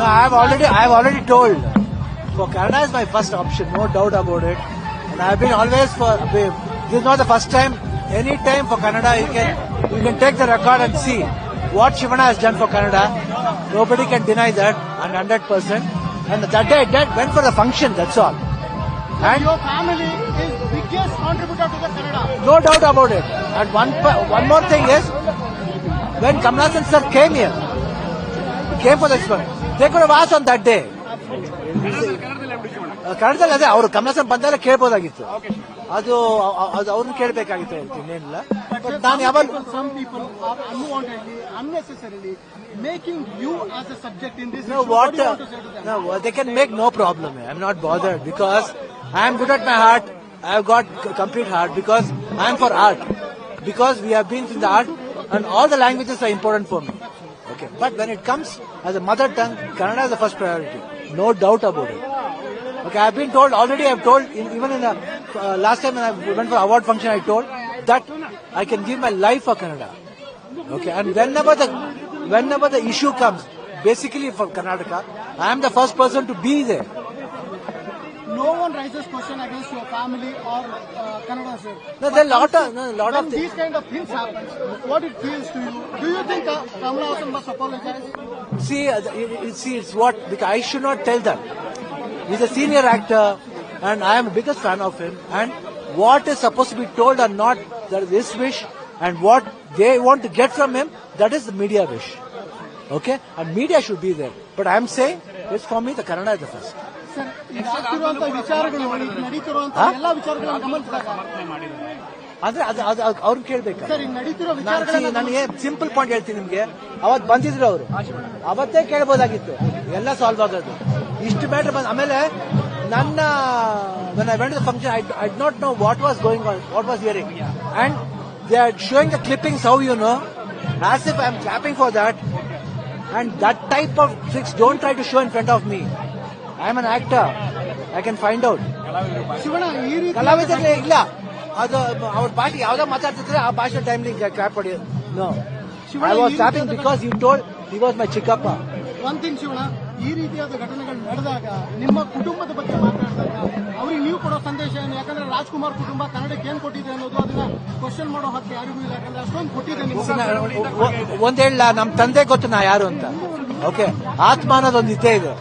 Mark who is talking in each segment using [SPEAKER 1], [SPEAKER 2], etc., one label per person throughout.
[SPEAKER 1] No, I have already, I have already told. For Canada is my first option, no doubt about it. And I have been always for. This is not the first time. Any time for Canada, you can you can take the record and see what Shivana has done for Canada. Nobody can deny that, and hundred percent. And that day, that went for the function. That's all. And
[SPEAKER 2] Your family is biggest contributor to the Canada.
[SPEAKER 1] no doubt about it. And one one more thing is, when Kamalasan sir came here, he came for the experiment. ದೇಕೋ was one that day ಕಳ್ದಲ್ಲ ಅದೇ ಅವ್ರು ಕಮಲಸನ್ ಹಾಸನ್ ಬಂದಾಗ ಕೇಳ್ಬೋದಾಗಿತ್ತು. ಅದು ಅದು ಅವ್ರನ್ನ ಕೇಳ್ಬೇಕಾಗಿತ್ತು ಹೇಳ್ತೀನಿ ಏನಿಲ್ಲ. ನಾನು ಯಾವಾಗ
[SPEAKER 2] they
[SPEAKER 1] can make no problem I am not bother because I am good at my heart I have got complete heart because I am for art because we have been in the art and all the languages are important for me Okay. But when it comes as a mother tongue, Kannada is the first priority. No doubt about it. Okay, I've been told already. I've told in, even in the uh, last time when I went for award function, I told that I can give my life for Kannada. Okay, and whenever the whenever the issue comes, basically for Karnataka, I am the first person to be there.
[SPEAKER 2] One raises question against your family or uh, sir.
[SPEAKER 1] No, there are lot of no, lot
[SPEAKER 2] When
[SPEAKER 1] of
[SPEAKER 2] these
[SPEAKER 1] things.
[SPEAKER 2] kind of things happen, what it feels to you? Do you think uh, Kamala Hassan must apologize?
[SPEAKER 1] See, uh, it, see, it's what because I should not tell them. He's a senior actor, and I am the biggest fan of him. And what is supposed to be told or not, that is his wish, and what they want to get from him, that is the media wish. Okay, and media should be there. But I am saying, it's for me, the Kannada is the first. ಅಂದ್ರೆ ಅದು ಅವ್ರು ಕೇಳ್ಬೇಕು. ನನಗೆ simple point ಹೇಳ್ತೀನಿ ನಿಮ್ಗೆ. ಅವತ್ ಬಂದಿದ್ರು ಅವರು. ಅವತ್ತೇ ಕೇಳ್ಬೋದಾಗಿತ್ತು. ಎಲ್ಲ ಸಾಲ್ವ್ ಆಗೋದು. ಇಷ್ಟು ಮ್ಯಾಟ್ರ್ ಬಂದ್ ಆಮೇಲೆ ನನ್ನ ನನ್ನ went function I I not know what was going on what was hearing and they are showing the clipping so you know as if I am clapping for that and that type of fix don't try to show in front of me front am an actor I can find out
[SPEAKER 2] Shivanna ಈ ರೀತಿ
[SPEAKER 1] ಕಲಾವಿದರೇ ಇಲ್ಲ. ಅದು ಅವ್ರ ಭಾಷೆ ಯಾವ್ದೋ ಮಾತಾಡ್ತಿದ್ರೆ ಆ ಭಾಷೆ ಟೈಮ್ಲಿ ಕ್ಯಾಪ್ ಹೊಡಿ no I was clapping because you told he was my ಚಿಕ್ಕಪ್ಪ
[SPEAKER 2] ಒಂದ್ ಥಿಂಗ್ ಶಿವಣ್ಣ ಈ ರೀತಿಯಾದ ಘಟನೆಗಳು ನಡೆದಾಗ ನಿಮ್ಮ ಕುಟುಂಬದ ಬಗ್ಗೆ ಮಾತನಾಡಿದಾಗ ಅವ್ರಿಗೆ ನೀವು ಕೊಡೋ ಸಂದೇಶ ಏನು? ಯಾಕಂದ್ರೆ ರಾಜ್ಕುಮಾರ್ ಕುಟುಂಬ ಕನ್ನಡಕ್ಕೆ ಏನ್ ಕೊಟ್ಟಿದೆ ಅನ್ನೋದು ಅದನ್ನ ಕ್ವಶನ್ ಮಾಡೋ ಹಕ್ಕು ಯಾರಿಗೂ ಇಲ್ಲ. ಯಾಕಂದ್ರೆ ಅಷ್ಟೊಂದು ಕೊಟ್ಟಿದೆ
[SPEAKER 1] ಒಂದ್ ಹೇಳ ನಮ್ ತಂದೆ ಗೊತ್ತು ನಾ ಯಾರು ಅಂತ. ಓಕೆ ಆತ್ಮ ಅನ್ನೋದೊಂದು ಇದ್ದೇ ಇದೆ.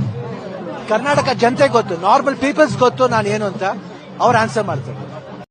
[SPEAKER 1] ಕರ್ನಾಟಕ ಜನತೆ ಗೊತ್ತು ನಾರ್ಮಲ್ ಪೀಪಲ್ಸ್ ಗೊತ್ತು ನಾನು ಏನು ಅಂತ ಅವ್ರು ಆನ್ಸರ್ ಮಾಡ್ತಾರೆ.